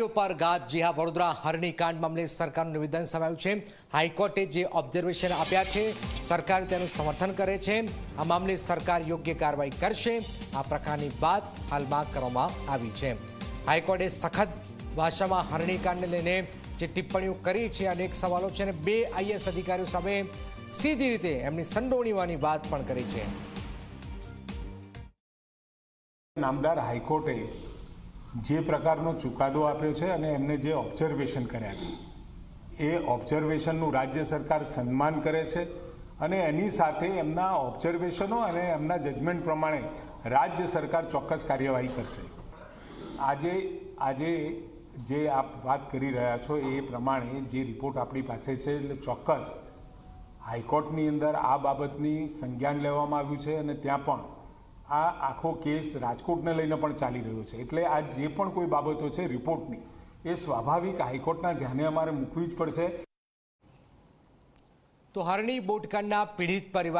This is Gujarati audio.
અધિકારીઓ પર ઘાત જી હા, વડોદરા હરણીકાંડ મામલે સરકારનું નિવેદન સમાયું છે. હાઈકોર્ટે જે ઓબ્ઝર્વેશન આપ્યા છે, સરકાર તેનું સમર્થન કરે છે. આ મામલે સરકાર યોગ્ય કાર્યવાહી કરશે. આ પ્રકારની વાત હાલમાં કરવામાં આવી છે. હાઈકોર્ટે સખત ભાષામાં હરણીકાંડને લઈને જે ટિપ્પણીઓ કરી છે અનેક સવાલો છે, અને બે આઈએસ અધિકારીઓ સામે સીધી રીતે એમની સંડોવણીવાની વાત પણ કરી છે. નામદાર હાઈકોર્ટે જે પ્રકારનો ચુકાદો આપ્યો છે અને એમને જે ઓબ્ઝર્વેશન કર્યા છે, એ ઓબ્ઝર્વેશનનું રાજ્ય સરકાર સન્માન કરે છે અને એની સાથે એમના ઓબ્ઝર્વેશનો અને એમના જજમેન્ટ પ્રમાણે રાજ્ય સરકાર ચોક્કસ કાર્યવાહી કરશે. આજે આજે જે આપ વાત કરી રહ્યા છો એ પ્રમાણે જે રિપોર્ટ આપણી પાસે છે, એટલે ચોક્કસ હાઈકોર્ટની અંદર આ બાબતની સંજ્ઞાન લેવામાં આવ્યું છે અને ત્યાં પણ આ આખો કેસ રાજકોટને લઈને પણ ચાલી રહ્યો છે. એટલે આ જે પણ કોઈ બાબતો છે રિપોર્ટની, એ સ્વાભાવિક હાઈકોર્ટના ધ્યાને અમારે મૂકવી જ પડશે. તો હરણી બોટકાંડના પીડિત પરિવાર